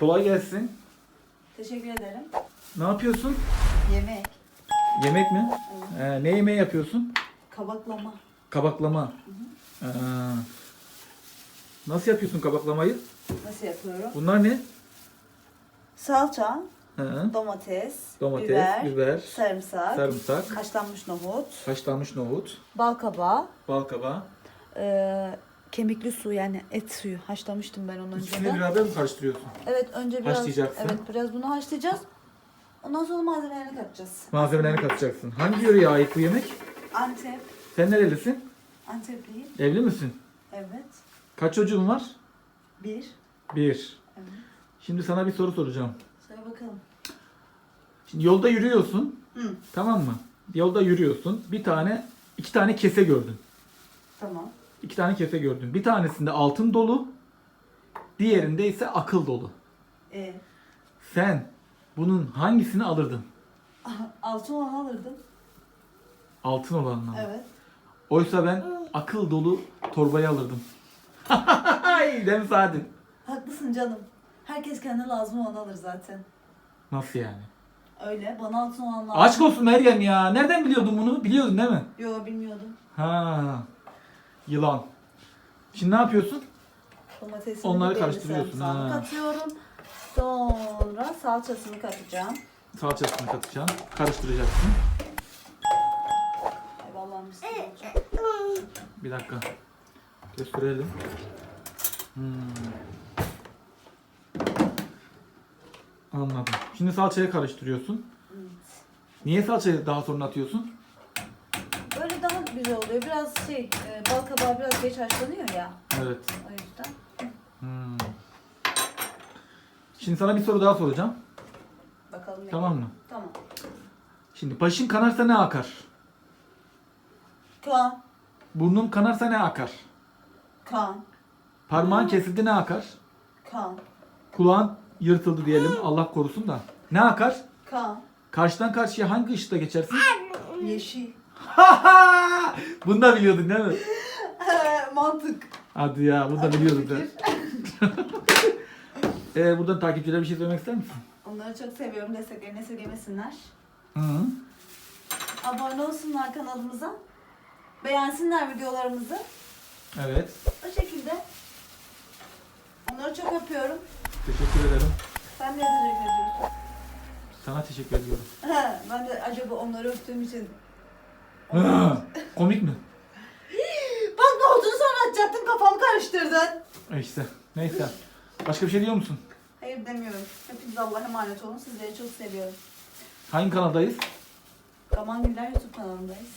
Kolay gelsin. Teşekkür ederim. Ne yapıyorsun? Yemek. Yemek mi? Ee, ne yemeği yapıyorsun? Kabaklama. Kabaklama. Ee, nasıl yapıyorsun kabaklamayı? Nasıl yapıyorum? Bunlar ne? Salça, Hı. domates, Domates, biber, biber, sarımsak, sarımsak, haşlanmış nohut, haşlanmış nohut, bal kabağı, bal kabağı. e, kemikli su yani et suyu. Haşlamıştım ben onu İkisini önceden. beraber mi karıştırıyorsun? Evet önce biraz Haşlayacaksın. evet biraz bunu haşlayacağız. Ondan sonra malzemelerini katacağız. Malzemelerini katacaksın. Hangi yöreye ait bu yemek? Antep, Sen nerelisin? Antepliyim. Evli misin? Evet. Kaç çocuğun var? Bir. Bir. Evet. Şimdi sana bir soru soracağım. Söyle bakalım. Şimdi yolda yürüyorsun. Hı. Tamam mı? Yolda yürüyorsun. Bir tane, iki tane kese gördün. Tamam. İki tane kese gördün. Bir tanesinde altın dolu. Diğerinde ise akıl dolu. E, Sen bunun hangisini alırdın? altın olan alırdım. Altın olanını. Evet. Oysa ben akıl dolu torbayı alırdım. Mi Sadi? Haklısın canım. Herkes kendine lazım olanı alır zaten. Nasıl yani? Öyle. Bana altın olan lazım. Aşk olsun Meryem ya. Nereden biliyordun bunu? Biliyordun değil mi? Yo bilmiyordum. Ha. Yılan. Şimdi ne yapıyorsun? Domatesini Onları biberini, karıştırıyorsun, sarımsağını ha. katıyorum. Sonra salçasını katacağım. Salçasını katacaksın. Karıştıracaksın. Ay vallahi mis gibi olacak. Bir dakika. Gösterelim. Hmm. Anladım. Şimdi salçayı karıştırıyorsun. Evet. Niye salçayı daha sonra atıyorsun? Güzel oluyor. Biraz şey, e, bal kabağı biraz geç haşlanıyor ya. Evet. O yüzden. Hmm. Şimdi sana bir soru daha soracağım. Bakalım ne? Tamam mı? Tamam. Şimdi başın kanarsa ne akar? Kan. Burnun kanarsa ne akar? Kan. Parmağın kesildi ne akar? Kan. Kulağın yırtıldı diyelim Allah korusun da. Ne akar? Kan. Karşıdan karşıya hangi ışıkta geçersin? Yeşil. Bunu da biliyordun değil mi? Mantık. Hadi ya bunu da biliyordun Fikir. sen. ee, buradan takipçilere bir şey söylemek ister misin? Onları çok seviyorum. Desteklerini esirgemesinler. Hı -hı. Abone olsunlar kanalımıza. Beğensinler videolarımızı. Evet. O şekilde. Onları çok öpüyorum. Teşekkür ederim. Sen de teşekkür ediyorsun. Sana teşekkür ediyorum. ben de acaba onları öptüğüm için... Komik mi? Bak ne olduğunu sonra atacaktın kafamı karıştırdın. E işte. Neyse. Başka bir şey diyor musun? Hayır demiyorum. Hepiniz Allah'a emanet olun. Sizleri çok seviyorum. Hangi kanaldayız? Gaman Güller YouTube kanalındayız.